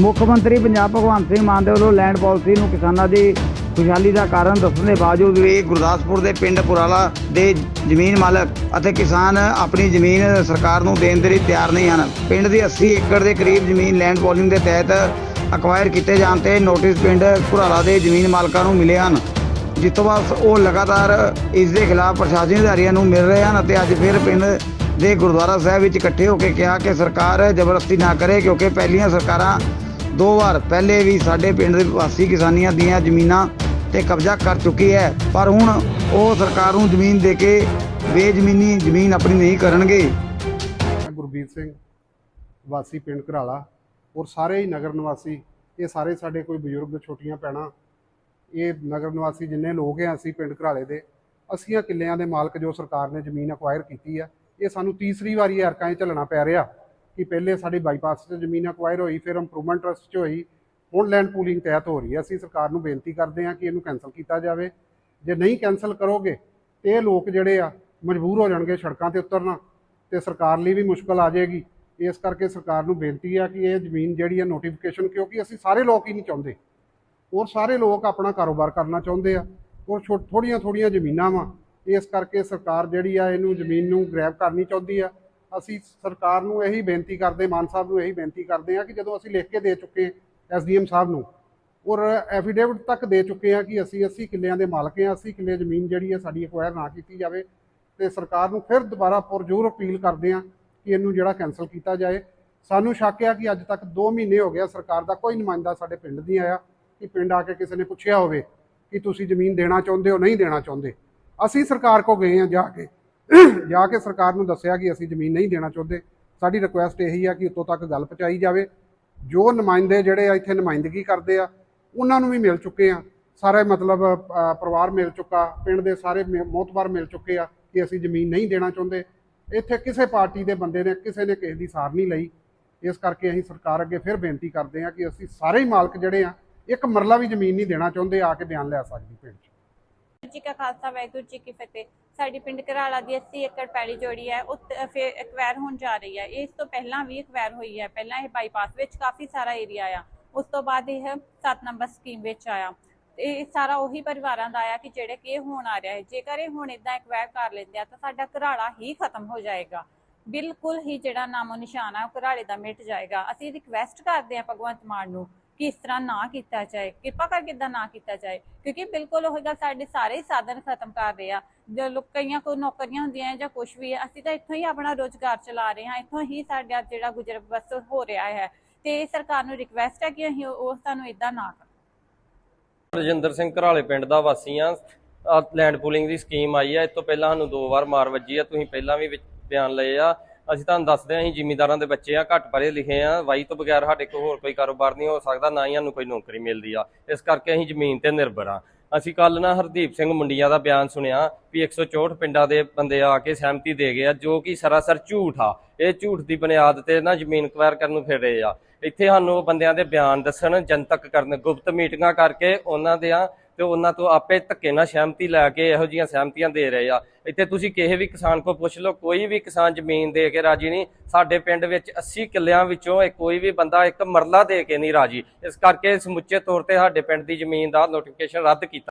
ਮੁੱਖ ਮੰਤਰੀ ਪੰਜਾਬ ਭਗਵੰਤ ਸਿੰਘ ਮਾਨ ਦੇ ਵੱਲੋਂ ਲੈਂਡ ਪਾਲਿਸੀ ਨੂੰ ਕਿਸਾਨਾਂ ਦੀ ਖੁਸ਼ਹਾਲੀ ਦਾ ਕਾਰਨ ਦੱਸਣ ਦੇ ਬਾਵਜੂਦ ਵੀ ਗੁਰਦਾਸਪੁਰ ਦੇ ਪਿੰਡ ਪੁਰਾਲਾ ਦੇ ਜ਼ਮੀਨ ਮਾਲਕ ਅਤੇ ਕਿਸਾਨ ਆਪਣੀ ਜ਼ਮੀਨ ਸਰਕਾਰ ਨੂੰ ਦੇਣ ਦੇ ਲਈ ਤਿਆਰ ਨਹੀਂ ਹਨ। ਪਿੰਡ ਦੀ 80 ਏਕੜ ਦੇ ਕਰੀਬ ਜ਼ਮੀਨ ਲੈਂਡ ਪੋਲਿੰਗ ਦੇ ਤਹਿਤ ਅਕਵਾਇਰ ਕੀਤੇ ਜਾਣ ਤੇ ਨੋਟਿਸ ਪਿੰਡ ਪੁਰਾਲਾ ਦੇ ਜ਼ਮੀਨ ਮਾਲਕਾਂ ਨੂੰ ਮਿਲੇ ਹਨ। ਜਿਸ ਤੋਂ ਬਾਅਦ ਉਹ ਲਗਾਤਾਰ ਇਸ ਦੇ ਖਿਲਾਫ ਪ੍ਰਸ਼ਾਸਨੀ ਅਧਿਕਾਰੀਆਂ ਨੂੰ ਮਿਲ ਰਹੇ ਹਨ ਅਤੇ ਅੱਜ ਫਿਰ ਪਿੰਡ ਦੇ ਗੁਰਦੁਆਰਾ ਸਾਹਿਬ ਵਿੱਚ ਇਕੱਠੇ ਹੋ ਕੇ ਕਿਹਾ ਕਿ ਸਰਕਾਰ ਜ਼ਬਰਦਸਤੀ ਨਾ ਕਰੇ ਕਿਉਂਕਿ ਪਹਿਲੀਆਂ ਸਰਕਾਰਾਂ ਦੋ ਵਾਰ ਪਹਿਲੇ ਵੀ ਸਾਡੇ ਪਿੰਡ ਦੇ ਵਾਸੀ ਕਿਸਾਨੀਆਂ ਦੀਆਂ ਜ਼ਮੀਨਾਂ ਤੇ ਕਬਜ਼ਾ ਕਰ ਚੁੱਕੀ ਹੈ, ਪਰ ਹੁਣ ਉਹ ਸਰਕਾਰ ਨੂੰ ਜ਼ਮੀਨ ਦੇ ਕੇ ਬੇਜ਼ਮੀਨੀ ਜ਼ਮੀਨ ਆਪਣੀ ਨਹੀਂ ਕਰਨਗੇ। ਗੁਰਬੀਰ ਸਿੰਘ, ਵਾਸੀ ਪਿੰਡ ਘਰਾਲਾ ਔਰ ਸਾਰੇ ਹੀ ਨਗਰ ਨਿਵਾਸੀ, ਇਹ ਸਾਰੇ ਸਾਡੇ ਕੋਈ ਬਜ਼ੁਰਗ ਛੋਟੀਆਂ ਪੈਣਾ ਇਹ ਨਗਰ ਨਿਵਾਸੀ ਜਿੰਨੇ ਲੋਕ ਆ ਅਸੀਂ ਪਿੰਡ ਘਰਾਲੇ ਦੇ ਅੱਸੀਆਂ ਕਿੱਲਿਆਂ ਦੇ ਮਾਲਕ ਜੋ ਸਰਕਾਰ ਨੇ ਜ਼ਮੀਨ ਅਕਵਾਇਰ ਕੀਤੀ ਆ, ਇਹ ਸਾਨੂੰ ਤੀਸਰੀ ਵਾਰੀ ਇਹ 'ਚ ਝੱਲਣਾ ਪੈ ਰਿਹਾ। ਕਿ ਪਹਿਲੇ ਸਾਡੀ ਬਾਈਪਾਸ 'ਚ ਜ਼ਮੀਨ ਅਕਵਾਇਰ ਹੋਈ, ਫਿਰ ਇੰਪਰੂਵਮੈਂਟ ਟਰਸਟ 'ਚ ਹੋਈ, ਹੁਣ ਲੈਂਡ ਪੂਲਿੰਗ ਤਹਿਤ ਹੋ ਰਹੀ ਹੈ। ਅਸੀਂ ਸਰਕਾਰ ਨੂੰ ਬੇਨਤੀ ਕਰਦੇ ਹਾਂ ਕਿ ਇਹਨੂੰ ਕੈਨਸਲ ਕੀਤਾ ਜਾਵੇ। ਜੇ ਨਹੀਂ ਕੈਨਸਲ ਕਰੋਗੇ, ਤੇ ਇਹ ਲੋਕ ਜਿਹੜੇ ਆ, ਮਜਬੂਰ ਹੋ ਜਾਣਗੇ ਸੜਕਾਂ ਤੇ ਉਤਰਨਾ, ਤੇ ਸਰਕਾਰ ਲਈ ਵੀ ਮੁਸ਼ਕਲ ਆ ਜਾਏਗੀ। ਇਸ ਕਰਕੇ ਸਰਕਾਰ ਨੂੰ ਬੇਨਤੀ ਆ ਕਿ ਇਹ ਜ਼ਮੀਨ ਜਿਹੜੀ ਹੈ ਨੋਟੀਫਿਕੇਸ਼ਨ ਕਿਉਂਕਿ ਅਸੀਂ ਸਾਰੇ ਲੋਕ ਹੀ ਨਹੀਂ ਚਾਹੁੰਦੇ। ਔਰ ਸਾਰੇ ਲੋਕ ਆਪਣਾ ਕਾਰੋਬਾਰ ਕਰਨਾ ਚਾਹੁੰਦੇ ਆ, ਔਰ ਥੋੜੀਆਂ ਥੋੜੀਆਂ ਜ਼ਮੀਨਾਂ ਵਾ। ਇਸ ਕਰਕੇ ਸਰਕਾਰ ਜਿਹੜੀ ਆ, ਇਹਨੂੰ ਜ਼ਮੀਨ ਨੂੰ ਗ੍ਰੈਬ ਕਰਨੀ ਚਾਹੁੰਦੀ ਆ। ਅਸੀਂ ਸਰਕਾਰ ਨੂੰ ਇਹੀ ਬੇਨਤੀ ਕਰਦੇ, ਮਾਨ ਸਾਹਿਬ ਨੂੰ ਇਹੀ ਬੇਨਤੀ ਕਰਦੇ ਆ ਕਿ ਜਦੋਂ ਅਸੀਂ ਲਿਖ ਕੇ ਦੇ ਚੁੱਕੇ ਐਸਡੀਐਮ ਸਾਹਿਬ ਨੂੰ, ਔਰ ਐਫੀਡੇਵਿਟ ਤੱਕ ਦੇ ਚੁੱਕੇ ਆ ਕਿ ਅਸੀਂ 80 ਕਿੱਲਿਆਂ ਦੇ ਮਾਲਕ ਆ 80 ਕਿੱਲੇ ਜ਼ਮੀਨ ਜਿਹੜੀ ਹੈ ਸਾਡੀ ਐਕਵਾਇਰ ਨਾ ਕੀਤੀ ਜਾਵੇ ਤੇ ਸਰਕਾਰ ਨੂੰ ਫਿਰ ਦੁਬਾਰਾ ਪੁਰਜੋਰ ਅਪੀਲ ਕਰਦੇ ਆ ਕਿ ਇਹਨੂੰ ਜਿਹੜਾ ਕੈਨਸਲ ਕੀਤਾ ਜਾਏ। ਸਾਨੂੰ ਸ਼ੱਕ ਆ ਕਿ ਅੱਜ ਤੱਕ 2 ਮਹੀਨੇ ਹੋ ਗਿਆ ਸਰਕਾਰ ਦਾ ਕੋਈ ਨੁਮਾਇੰਦਾ ਸਾਡੇ ਪਿੰਡ ਨਹੀਂ ਆਇਆ ਕਿ ਪਿੰਡ ਆ ਕੇ ਕਿਸੇ ਨੇ ਪੁੱਛਿਆ ਹੋਵੇ ਕਿ ਤੁਸੀਂ ਜ਼ਮੀਨ ਦੇਣਾ ਚਾਹੁੰਦੇ ਹੋ, ਨਹੀਂ ਦੇਣਾ ਚਾਹੁੰਦੇ। ਅਸੀਂ ਸਰਕਾਰ ਕੋ ਗਏ ਆ ਜਾ ਕੇ। ਜਾ ਕੇ ਸਰਕਾਰ ਨੂੰ ਦੱਸਿਆ ਕਿ ਅਸੀਂ ਜ਼ਮੀਨ ਨਹੀਂ ਦੇਣਾ ਚਾਹੁੰਦੇ। ਸਾਡੀ ਰਿਕੁਐਸਟ ਇਹੀ ਆ ਕਿ ਉੱਤੋਂ ਤੱਕ ਗੱਲ ਪਹੁੰਚਾਈ ਜਾਵੇ। ਜੋ ਨੁਮਾਇੰਦੇ ਜਿਹੜੇ ਆ ਇੱਥੇ ਨੁਮਾਇੰਦਗੀ ਕਰਦੇ ਆ, ਉਹਨਾਂ ਨੂੰ ਵੀ ਮਿਲ ਚੁੱਕੇ ਆ। ਸਾਰੇ ਮਤਲਬ ਪਰਿਵਾਰ ਮਿਲ ਚੁੱਕਾ, ਪਿੰਡ ਦੇ ਸਾਰੇ ਮੋਤਬਾਰ ਮਿਲ ਚੁੱਕੇ ਆ ਕਿ ਅਸੀਂ ਜ਼ਮੀਨ ਨਹੀਂ ਦੇਣਾ ਚਾਹੁੰਦੇ। ਇੱਥੇ ਕਿਸੇ ਪਾਰਟੀ ਦੇ ਬੰਦੇ ਨੇ, ਕਿਸੇ ਨੇ ਕਿਸੇ ਦੀ ਸਾਰ ਨਹੀਂ ਲਈ। ਇਸ ਕਰਕੇ ਅਸੀਂ ਸਰਕਾਰ ਅੱਗੇ ਫਿਰ ਬੇਨਤੀ ਕਰਦੇ ਆ ਕਿ ਅਸੀਂ ਸਾਰੇ ਹੀ ਮਾਲਕ ਜਿਹੜੇ ਆ, ਇੱਕ ਮਰਲਾ ਵੀ ਜ਼ਮੀਨ ਨਹੀਂ ਦੇਣਾ ਚਾਹੁੰਦੇ, ਆ ਕੇ ਬਿਆਨ ਲੈ ਸਕਦੀ ਪਿੰਡ 'ਚ। ਜੀ ਕਾ ਖਾਲਸਾ, ਵਾਹਿਗੁਰੂ ਜੀ ਕੀ ਫਤਿਹ। ਸਾਡੀ ਪਿੰਡ ਘਰਾਲਾ ਦੀ 80 ਏਕੜ ਪੈਲੀ ਜੋੜੀ ਹੈ ਉਹ ਫਿਰ ਐਕਵਾਇਰ ਹੋਣ ਜਾ ਰਹੀ ਹੈ। ਇਸ ਤੋਂ ਪਹਿਲਾਂ ਵੀ ਐਕਵਾਇਰ ਹੋਈ ਹੈ। ਪਹਿਲਾਂ ਇਹ ਬਾਈਪਾਸ ਵਿੱਚ ਕਾਫੀ ਸਾਰਾ ਏਰੀਆ ਆ। ਉਸ ਤੋਂ ਬਾਅਦ ਇਹ 7 ਨੰਬਰ ਸਕੀਮ ਵਿੱਚ ਆਇਆ। ਇਹ ਸਾਰਾ ਉਹੀ ਪਰਿਵਾਰਾਂ ਦਾ ਆਇਆ ਕਿ ਜਿਹੜੇ ਕਿ ਹੋਣ ਆ ਰਿਹਾ ਹੈ। ਜੇਕਰ ਇਹ ਹੁਣ ਇਦਾਂ ਐਕਵਾਇਰ ਕਰ ਲੈਂਦੇ ਆ ਤਾਂ ਸਾਡਾ ਘਰਾਲਾ ਹੀ ਖਤਮ ਹੋ ਜਾਏਗਾ। ਬਿਲਕੁਲ ਹੀ ਜਿਹੜਾ ਨਾਮੋ ਨਿਸ਼ਾਨ ਆ, ਉਹ ਘਰਾਲੇ ਦਾ ਮਿਟ ਜਾਏਗਾ। ਅਸੀਂ ਰਿਕਵੈਸਟ ਕਰਦੇ ਆ ਭਗਵੰਤ ਮਾਨ ਨੂੰ ਕਿ ਇਸ ਤਰ੍ਹਾਂ ਨਾ ਕੀਤਾ ਜਾਏ, ਕਿਰਪਾ ਕਰਕੇ ਇਦਾਂ ਨਾ ਕੀਤਾ ਜਾਏ, ਕਿਉਂਕਿ ਬਿਲਕੁਲ ਉਹ ਗੱਲ ਸਾਡੇ ਸਾਰੇ ਹੀ ਸਾਧਨ ਖਤਮ ਕਰ ਰਹੇ ਆ। ਜੋ ਲੋਕ ਕਈਆਂ ਨੌਕਰੀਆਂ ਹੁੰਦੀਆਂ ਜਾਂ ਕੁਝ ਵੀ ਹੈ, ਅਸੀਂ ਤਾਂ ਇੱਥੋਂ ਹੀ ਆਪਣਾ ਰੋਜ਼ਗਾਰ ਚਲਾ ਰਹੇ ਹਾਂ, ਇੱਥੋਂ ਹੀ ਸਾਡਾ ਜਿਹੜਾ ਗੁਜ਼ਰ ਬਸਰ ਹੋ ਰਿਹਾ ਹੈ। ਤੇ ਸਰਕਾਰ ਨੂੰ ਰਿਕਵੈਸਟ ਹੈ ਕਿ ਅਸੀਂ ਉਹ ਸਾਨੂੰ ਇਦਾਂ ਨਾ ਕਰਨ ਰਜਿੰਦਰ ਸਿੰਘ ਘਰਾਲੇ ਪਿੰਡ ਦਾ ਵਾਸੀ ਆ ਲੈਂਡ ਪੂਲਿੰਗ ਦੀ ਸਕੀਮ ਆਈ ਆ। ਇਸ ਤੋਂ ਪਹਿਲਾਂ ਸਾਨੂੰ ਦੋ ਵਾਰ ਮਾਰ ਵੱਜੀ ਆ। ਤੁਸੀਂ ਪਹਿਲਾਂ ਵੀ ਬਿਆਨ ਲਏ ਆ। ਅਸੀਂ ਤੁਹਾਨੂੰ ਦੱਸਦੇ ਆ ਅਸੀਂ ਜ਼ਿਮੀਂਦਾਰਾਂ ਦੇ ਬੱਚੇ ਆ ਘੱਟ ਪੜ੍ਹੇ ਲਿਖੇ ਆ ਵਾਈ ਤੋਂ ਬਗੈਰ ਸਾਡੇ ਕੋਲ ਹੋਰ ਕੋਈ ਕਾਰੋਬਾਰ ਨਹੀਂ ਹੋ ਸਕਦਾ, ਨਾ ਹੀ ਸਾਨੂੰ ਕੋਈ ਨੌਕਰੀ ਮਿਲਦੀ ਆ। ਇਸ ਕਰਕੇ ਅਸੀਂ ਜ਼ਮੀਨ ਤੇ ਨਿਰਭਰ ਆ ਅਸੀਂ ਕੱਲ ਨਾ ਹਰਦੀਪ ਸਿੰਘ ਮੁੰਡੀਆਂ ਦਾ ਬਿਆਨ ਸੁਣਿਆ ਵੀ 164 ਪਿੰਡਾਂ ਦੇ ਬੰਦੇ ਆ ਕੇ ਸਹਿਮਤੀ ਦੇ ਗਏ ਆ, ਜੋ ਕਿ ਸਰਾਸਰ ਝੂਠ ਆ। ਇਹ ਝੂਠ ਦੀ ਬੁਨਿਆਦ ਤੇ ਨਾ ਜ਼ਮੀਨ ਅਕਵਾਇਰ ਕਰਨ ਨੂੰ ਫਿਰ ਰਹੇ ਆ। ਇੱਥੇ ਸਾਨੂੰ ਉਹ ਬੰਦਿਆਂ ਦੇ ਬਿਆਨ ਦੱਸਣ, ਜਨਤਕ ਕਰਨ, ਗੁਪਤ ਮੀਟਿੰਗਾਂ ਕਰਕੇ ਉਹਨਾਂ ਦੇ ਆ ਤੇ ਉਹਨਾਂ ਤੋਂ ਆਪੇ ਧੱਕੇ ਨਾਲ ਸਹਿਮਤੀ ਲੈ ਕੇ ਇਹੋ ਜੀਆਂ ਸਹਿਮਤੀਆਂ ਦੇ ਰਹੇ ਆ। ਇੱਥੇ ਤੁਸੀਂ ਕਿਸੇ ਵੀ ਕਿਸਾਨ ਕੋ ਪੁੱਛ ਲਓ, ਕੋਈ ਵੀ ਕਿਸਾਨ ਜ਼ਮੀਨ ਦੇ ਕੇ ਰਾਜੀ ਨਹੀਂ। ਸਾਡੇ ਪਿੰਡ ਵਿੱਚ 80 ਕਿੱਲਿਆਂ ਵਿੱਚੋਂ ਕੋਈ ਵੀ ਬੰਦਾ ਇੱਕ ਮਰਲਾ ਦੇ ਕੇ ਨਹੀਂ ਰਾਜੀ। ਇਸ ਕਰਕੇ ਸਮੁੱਚੇ ਤੌਰ ਤੇ ਸਾਡੇ ਪਿੰਡ ਦੀ ਜ਼ਮੀਨ ਦਾ ਨੋਟੀਫਿਕੇਸ਼ਨ ਰੱਦ ਕੀਤਾ।